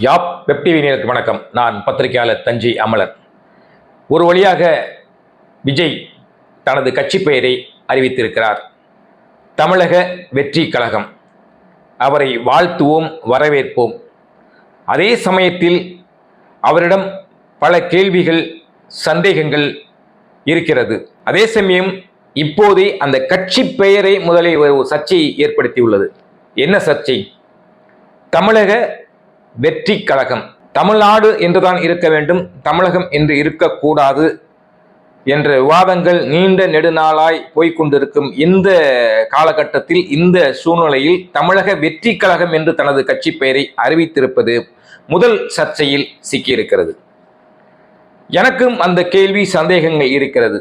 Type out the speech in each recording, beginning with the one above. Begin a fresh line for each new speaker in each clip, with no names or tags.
யாப் web வணக்கம். நான் பத்திரிகையாளர் தஞ்சை அமலர் ஒரு வழியாக விஜய் தனது கட்சி பெயரை அறிவித்திருக்கிறார். தமிழக வெற்றி கழகம். அவரை வாழ்த்துவோம் வரவேற்போம். அதே சமயத்தில் அவரிடம் பல கேள்விகள் சந்தேகங்கள் இருக்கிறது. அதே சமயம் இப்போதே அந்த கட்சி பெயரை முதலில் ஒரு சர்ச்சையை ஏற்படுத்தியுள்ளது. என்ன சர்ச்சை? தமிழக வெற்றி கழகம். தமிழ்நாடு என்றுதான் இருக்க வேண்டும் தமிழகம் என்று இருக்கக்கூடாது என்ற விவாதங்கள் நீண்ட நெடுநாளாய் போய்க்கொண்டிருக்கும் இந்த காலகட்டத்தில் இந்த சூழ்நிலையில் தமிழக வெற்றி கழகம் என்று தனது கட்சி பெயரை அறிவித்திருப்பது முதல் சர்ச்சையில் சிக்கியிருக்கிறது. எனக்கும் அந்த கேள்வி சந்தேகங்கள் இருக்கிறது.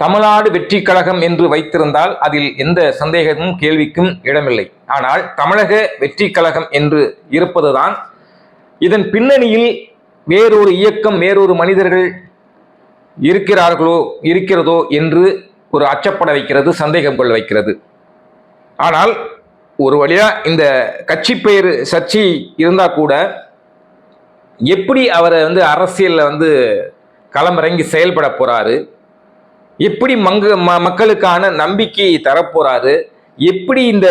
தமிழ்நாடு வெற்றி கழகம் என்று வைத்திருந்தால் அதில் எந்த சந்தேகமும் கேள்விக்கும் இடமில்லை. ஆனால் தமிழக வெற்றி கழகம் என்று இருப்பதுதான் இதன் பின்னணியில் வேறொரு இயக்கம் வேறொரு மனிதர்கள் இருக்கிறார்களோ இருக்கிறதோ என்று ஒரு அச்சப்பட வைக்கிறது சந்தேகம் கொள்ள வைக்கிறது. ஆனால் ஒரு வழியாக இந்த கட்சி பெயர் சர்ச்சை இருந்தால் கூட எப்படி அவரை வந்து அரசியலில் வந்து களமிறங்கி செயல்பட போகிறாரு எப்படி மங்க ம- மக்களுக்கான நம்பிக்கையை தரப்போகிறாரு எப்படி இந்த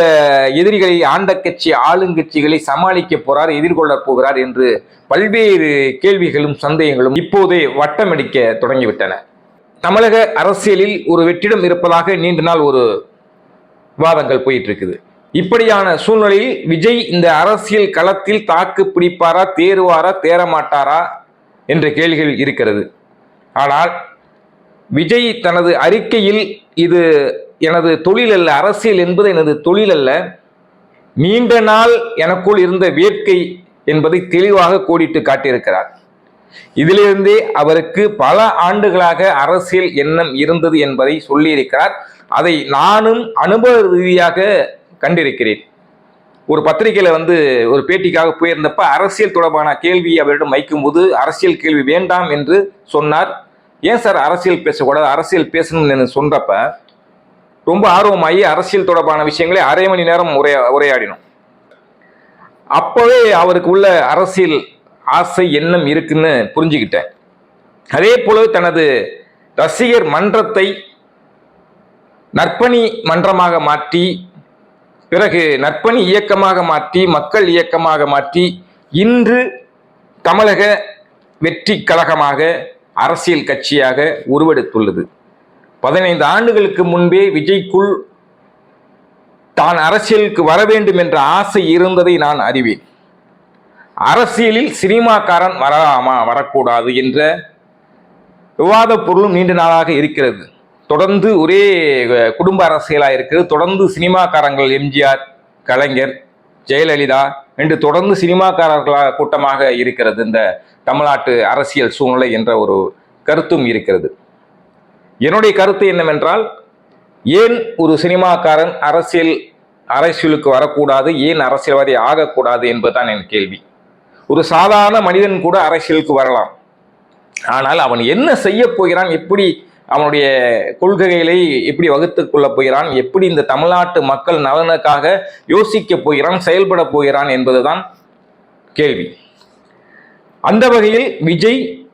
எதிரிகளை ஆண்ட கட்சி ஆளுங்கட்சிகளை சமாளிக்க போறார் எதிர்கொள்ள போகிறார் என்று பல்வேறு கேள்விகளும் சந்தேகங்களும் இப்போதே வட்டமடிக்க தொடங்கிவிட்டன. தமிழக அரசியலில் ஒரு வெற்றிடம் இருப்பதாக நீண்ட நாள் ஒரு விவாதங்கள் போயிட்டு இருக்குது இப்படியான சூழ்நிலையில் விஜய் இந்த அரசியல் களத்தில் தாக்கு பிடிப்பாரா தேறுவாரா தேரமாட்டாரா என்ற கேள்விகள் இருக்கிறது. ஆனால் விஜய் தனது அறிக்கையில் இது எனது தொழில் அல்ல அரசியல் என்பது எனது தொழில் அல்ல. நீண்ட நாள் எனக்குள் இருந்த வேட்கை என்பதை தெளிவாக கோடிட்டு காட்டியிருக்கிறார். இதிலிருந்தே அவருக்கு பல ஆண்டுகளாக அரசியல் எண்ணம் இருந்தது என்பதை சொல்லியிருக்கிறார். அதை நானும் அனுபவ ரீதியாக கண்டிருக்கிறேன். ஒரு பத்திரிகையில வந்து ஒரு பேட்டிக்காக போயிருந்தப்ப அரசியல் தொடர்பான கேள்வி அவரிடம் வைக்கும்போது அரசியல் கேள்வி வேண்டாம் என்று சொன்னார். ஏன் சார் அரசியல் பேசக்கூடாது அரசியல் பேசணும்னு சொன்னப்ப ரொம்ப ஆர்வமாகி அரசியல் தொடர்பான விஷயங்களை அரை மணி நேரம் உரையா உரையாடினோம். அப்போவே அவருக்கு உள்ள அரசியல் ஆசை எண்ணம் இருக்குன்னு புரிஞ்சுக்கிட்டேன் அதே போல தனது ரசிகர் மன்றத்தை நற்பணி மன்றமாக மாற்றி பிறகு நற்பணி இயக்கமாக மாற்றி மக்கள் இயக்கமாக மாற்றி இன்று தமிழக வெற்றி கழகமாக அரசியல் கட்சியாக உருவெடுத்துள்ளது. பதினைந்து ஆண்டுகளுக்கு முன்பே விஜய்க்குள் தான் அரசியலுக்கு வர வேண்டும் என்ற ஆசை இருந்ததை நான் அறிவேன். அரசியலில் சினிமாக்காரன் வரலாமா வரக்கூடாது என்ற விவாத பொருளும் நீண்ட நாளாக இருக்கிறது. தொடர்ந்து ஒரே குடும்ப அரசியலாக இருக்கிறது. தொடர்ந்து சினிமாக்காரங்கள் எம்ஜிஆர் கலைஞர் ஜெயலலிதா என்று தொடர்ந்து சினிமாக்காரர்களாக கூட்டமாக இருக்கிறது. இந்த தமிழ்நாட்டு அரசியல் சூழ்நிலை என்ற ஒரு கருத்தும் இருக்கிறது. என்னுடைய கருத்து என்னவென்றால் ஏன் ஒரு சினிமாக்காரன் அரசியல் அரசியலுக்கு வரக்கூடாது ஏன் அரசியல்வாதி ஆகக்கூடாது என்பதுதான் என் கேள்வி. ஒரு சாதாரண மனிதன் கூட அரசியலுக்கு வரலாம். ஆனால் அவன் என்ன செய்ய போகிறான் எப்படி அவனுடைய கொள்கைகளை எப்படி வகுத்து கொள்ளப் போகிறான் எப்படி இந்த தமிழ்நாட்டு மக்கள் நலனுக்காக யோசிக்க போகிறான் செயல்பட போகிறான் என்பதுதான் கேள்வி. அந்த வகையில் விஜய்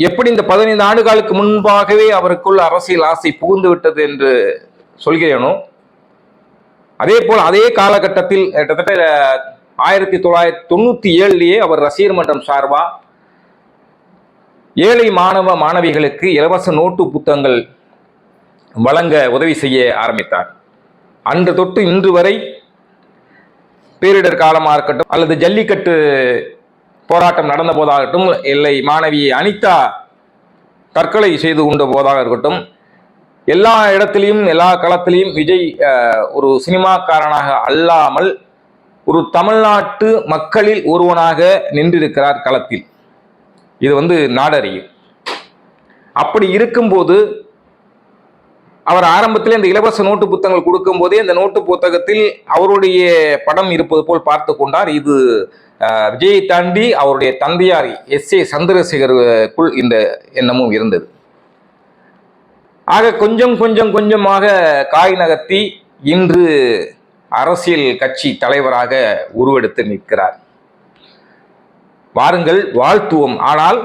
எப்படி இந்த பதினைந்து ஆண்டுகளுக்கு முன்பாகவே அவருக்குள் அரசியல் ஆசை புகுந்து விட்டது என்று சொல்கிறேனோ அதே போல் அதே காலகட்டத்தில் கிட்டத்தட்ட ஆயிரத்தி தொள்ளாயிரத்தி தொண்ணூத்தி ஏழுலேயே அவர் ரசிகர் மன்றம் சார்பா ஏழை மாணவ மாணவிகளுக்கு இலவச நோட்டு புத்தகங்கள் வழங்க உதவி செய்ய ஆரம்பித்தார். அன்று தொட்டு இன்று வரை பேரிடர் காலமாக இருக்கட்டும் அல்லது ஜல்லிக்கட்டு போராட்டம் நடந்த போதாகட்டும் இல்லை மாணவி அனிதா தற்கொலை செய்து கொண்ட போதாக இருக்கட்டும். எல்லா இடத்திலையும் எல்லா களத்திலையும் விஜய் ஒரு சினிமாக்காரனாக அல்லாமல் ஒரு தமிழ்நாட்டு மக்களில் ஒருவனாக நின்றிருக்கிறார் களத்தில். இது வந்து நாடறியும் அப்படி இருக்கும்போது அவர் ஆரம்பத்தில் இந்த இலவச நோட்டு புத்தகங்கள் கொடுக்கும் போதே இந்த நோட்டு புத்தகத்தில் அவருடைய படம் இருப்பது போல் பார்த்து கொண்டார். இது விஜயை தாண்டி அவருடைய தந்தையார் எஸ். ஏ. சந்திரசேகருக்குள் இந்த எண்ணமும் இருந்தது. ஆக கொஞ்சம் கொஞ்சம் கொஞ்சமாக காய் நகர்த்தி இன்று அரசியல் கட்சி தலைவராக உருவெடுத்து நிற்கிறார். வாருங்கள் வாழ்த்துவோம். ஆனால்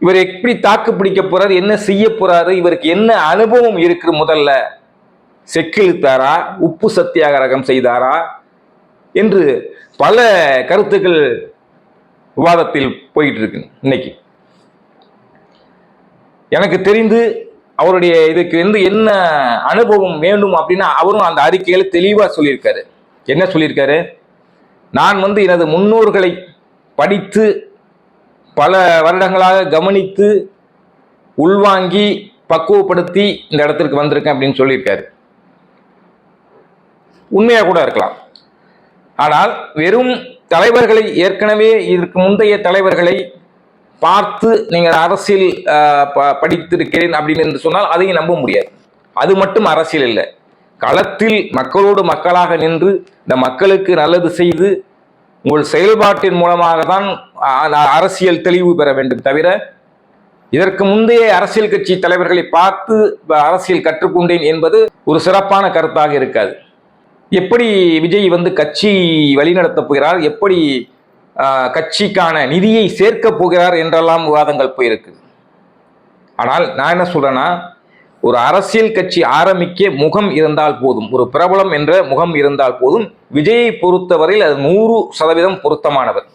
இவர் எப்படி தாக்கு பிடிக்க போறாரு என்ன செய்ய போறாரு இவருக்கு என்ன அனுபவம் இருக்கு முதல்ல? செக்கிழுத்தாரா? உப்பு சத்தியாகிரகம் செய்தாரா? என்று பல கருத்துக்கள் விவாதத்தில் போயிட்டு இருக்கு இன்னைக்கு. எனக்கு தெரிந்து அவருடைய இதுக்கு வந்து என்ன அனுபவம் வேண்டும் அப்படின்னா அவரும் அந்த அறிக்கையில தெளிவா சொல்லியிருக்காரு. என்ன சொல்லியிருக்காரு? நான் வந்து எனது முன்னோர்களை படித்து பல வருடங்களாக கவனித்து உள்வாங்கி பக்குவப்படுத்தி இந்த இடத்திற்கு வந்திருக்கேன் அப்படின்னு சொல்லியிருக்காரு. உண்மையாக கூட இருக்கலாம். ஆனால் வெறும் தலைவர்களை ஏற்கனவே இதற்கு முந்தைய தலைவர்களை பார்த்து நீங்கள் அரசியல் ப- படித்திருக்கிறேன் அப்படின்னு என்று சொன்னால் அதையும் நம்ப முடியாது. அது மட்டும் அரசியல் இல்லை. களத்தில் மக்களோடு மக்களாக நின்று இந்த மக்களுக்கு நல்லது செய்து உங்கள் செயல்பாட்டின் மூலமாக தான் அரசியல் தெளிவு பெற வேண்டும் தவிர இதற்கு முந்தைய அரசியல் கட்சி தலைவர்களை பார்த்து அரசியல் கற்றுக்கொண்டேன் என்பது ஒரு சிறப்பான கருத்தாக இருக்காது. எப்படி விஜய் வந்து கட்சி வழிநடத்தப் போகிறார் எப்படி கட்சிக்கான நிதியை சேர்க்கப் போகிறார் என்றெல்லாம் விவாதங்கள் போயிருக்கு ஆனால் நான் என்ன சொல்றேன்னா ஒரு அரசியல் கட்சி ஆரம்பிக்க முகம் இருந்தால் போதும். ஒரு பிரபலம் என்ற முகம் இருந்தால் போதும். விஜயை பொறுத்தவரையில் அது நூறு சதவீதம் பொருத்தமானவர்.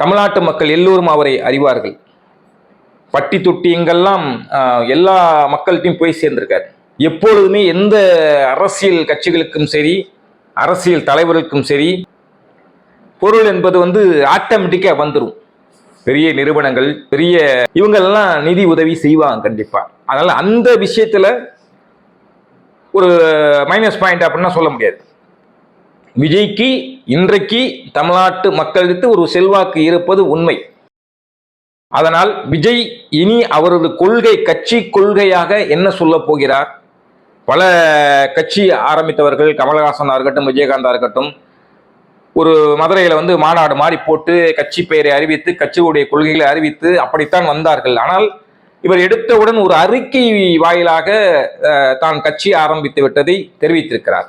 தமிழ்நாட்டு மக்கள் எல்லோரும் அவரை அறிவார்கள். பட்டி தொட்டி எங்கெல்லாம் எல்லா மக்கள்கிட்டையும் போய் சேர்ந்திருக்கார். எப்பொழுதுமே எந்த அரசியல் கட்சிகளுக்கும் சரி அரசியல் தலைவர்களுக்கும் சரி பொருள் என்பது வந்து ஆட்டோமேட்டிக்காக வந்துடும் பெரிய நிறுவனங்கள் பெரிய இவங்கெல்லாம் நிதி உதவி செய்வாங்க கண்டிப்பாக அதனால் அந்த விஷயத்தில் ஒரு மைனஸ் பாயிண்ட் அப்படின்னா சொல்ல முடியாது. விஜய்க்கு இன்றைக்கு தமிழ்நாட்டு மக்களுக்கு ஒரு செல்வாக்கு இருப்பது உண்மை. அதனால் விஜய் இனி அவரது கொள்கை கட்சி கொள்கையாக என்ன சொல்ல போகிறார்? பல கட்சி ஆரம்பித்தவர்கள் கமலஹாசனா இருக்கட்டும் விஜயகாந்தா இருக்கட்டும் ஒரு மதுரையில வந்து மாநாடு மாறி போட்டு கட்சி பெயரை அறிவித்து கட்சியுடைய கொள்கைகளை அறிவித்து அப்படித்தான் வந்தார்கள். ஆனால் இவர் எடுத்தவுடன் ஒரு அறிக்கை வாயிலாக தான் கட்சி ஆரம்பித்து விட்டதை தெரிவித்திருக்கிறார்.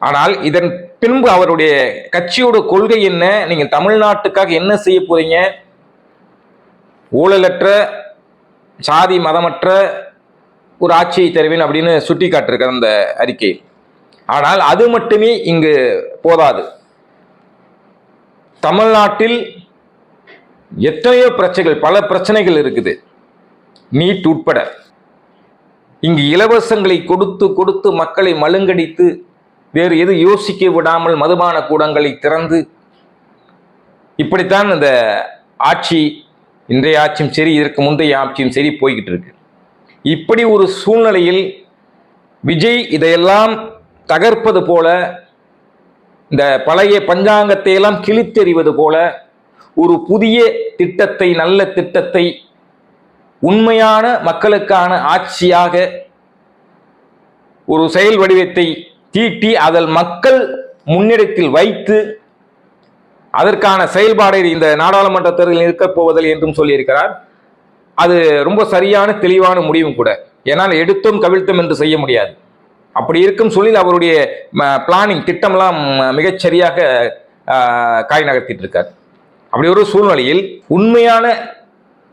ஆனால் இதன் பின்பு அவருடைய கட்சியோட கொள்கை என்ன? நீங்கள் தமிழ்நாட்டுக்காக என்ன செய்ய போறீங்க? ஊழலற்ற சாதி மதமற்ற ஒரு ஆட்சியை தருவேன் அப்படின்னு சுட்டி காட்டிருக்கார் அந்த அறிக்கை. ஆனால் அது மட்டுமே இங்கு போதாது. தமிழ்நாட்டில் எத்தனையோ பிரச்சனைகள் பல பிரச்சனைகள் இருக்குது. நீட் உட்பட. இங்கு இலவசங்களை கொடுத்து கொடுத்து மக்களை மழுங்கடித்து வேறு எது யோசிக்க விடாமல் மதுபான கூடங்களை திறந்து இப்படித்தான் இந்த ஆட்சி இன்றைய ஆட்சியும் சரி இதற்கு முந்தைய ஆட்சியும் சரி போய்கிட்டு இருக்கு. இப்படி ஒரு சூழ்நிலையில் விஜய் இதையெல்லாம் தகர்ப்பது போல இந்த பழைய பஞ்சாங்கத்தை எல்லாம் கிழித்தெறிவது போல ஒரு புதிய திட்டத்தை நல்ல திட்டத்தை உண்மையான மக்களுக்கான ஆட்சியாக ஒரு செயல் வடிவத்தை தீட்டி அதில் மக்கள் முன்னிடத்தில் வைத்து அதற்கான செயல்பாடு இந்த நாடாளுமன்ற தேர்தலில் இருக்கப் போவதில்லை என்றும் சொல்லியிருக்கிறார். அது ரொம்ப சரியான தெளிவான முடிவும் கூட. ஏன்னால் எடுத்தும் கவிழ்த்தும் என்று செய்ய முடியாது. அப்படி இருக்கும் சூழலில் அவருடைய பிளானிங் திட்டம்லாம் ம- மிகச்சரியாக காய் நகர்த்திட்டு இருக்கார். அப்படி ஒரு சூழ்நிலையில் உண்மையான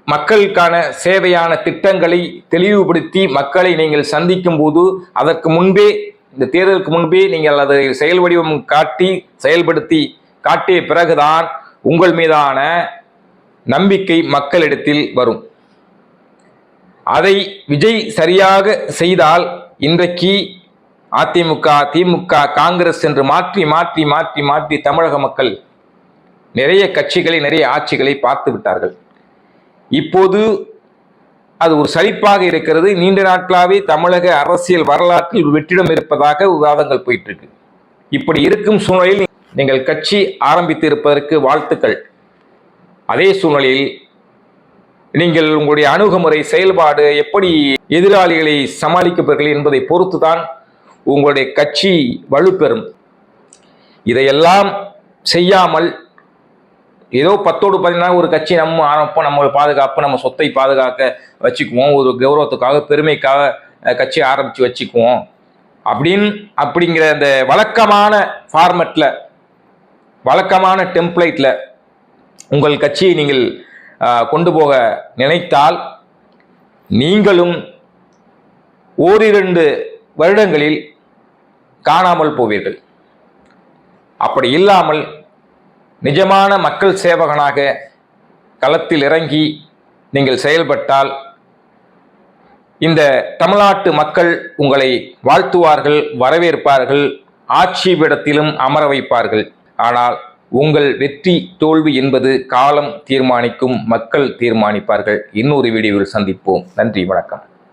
மக்களுக்கான சேவையான திட்டங்களை தெளிவுபடுத்தி மக்களை நீங்கள் சந்திக்கும் போது அதற்கு முன்பே இந்த தேர்தலுக்கு முன்பே நீங்கள் அதை செயல் வடிவம் காட்டி செயல்படுத்தி காட்டிய பிறகுதான் உங்கள் மீதான நம்பிக்கை மக்களிடத்தில் வரும். அதை விஜய் சரியாக செய்தால் இன்றைக்கு அதிமுக திமுக காங்கிரஸ் என்று மாற்றி மாற்றி மாற்றி மாற்றி தமிழக மக்கள் நிறைய கட்சிகளை நிறைய ஆட்சிகளை பார்த்து விட்டார்கள். இப்போது அது ஒரு சலிப்பாக இருக்கிறது. நீண்ட நாட்களாகவே தமிழக அரசியல் வரலாற்றில் வெற்றிடம் இருப்பதாக விவாதங்கள் போயிட்டு இருக்கு இப்படி இருக்கும் சூழ்நிலையில் நீங்கள் கட்சி ஆரம்பித்து இருப்பதற்கு வாழ்த்துக்கள். அதே சூழ்நிலையில் நீங்கள் உங்களுடைய அணுகுமுறை செயல்பாடு எப்படி எதிராளிகளை சமாளிக்கப்பீர்கள் என்பதை பொறுத்துதான் உங்களுடைய கட்சி வலுப்பெறும். இதையெல்லாம் செய்யாமல் ஏதோ பத்தோடு பதினாறு ஒரு கட்சி நம்ம ஆரம்பிப்போம் நம்ம பாதுகாப்பு நம்ம சொத்தை பாதுகாக்க வச்சுக்குவோம். ஒரு கௌரவத்துக்காக பெருமைக்காக கட்சி ஆரம்பித்து வச்சுக்குவோம். அப்படின்னு அப்படிங்கிற அந்த வழக்கமான ஃபார்மெட்டில் வழக்கமான டெம்ப்ளேட்டில் உங்கள் கட்சியை நீங்கள் கொண்டு போக நினைத்தால் நீங்களும் ஓரிரண்டு வருடங்களில் காணாமல் போவீர்கள். அப்படி இல்லாமல் நிஜமான மக்கள் சேவகனாக களத்தில் இறங்கி நீங்கள் செயல்பட்டால் இந்த தமிழ்நாட்டு மக்கள் உங்களை வாழ்த்துவார்கள் வரவேற்பார்கள் ஆட்சிபிடத்திலும் அமர வைப்பார்கள். ஆனால் உங்கள் வெற்றி தோல்வி என்பது காலம் தீர்மானிக்கும் மக்கள் தீர்மானிப்பார்கள். இன்னொரு வீடியோவில் சந்திப்போம். நன்றி வணக்கம்.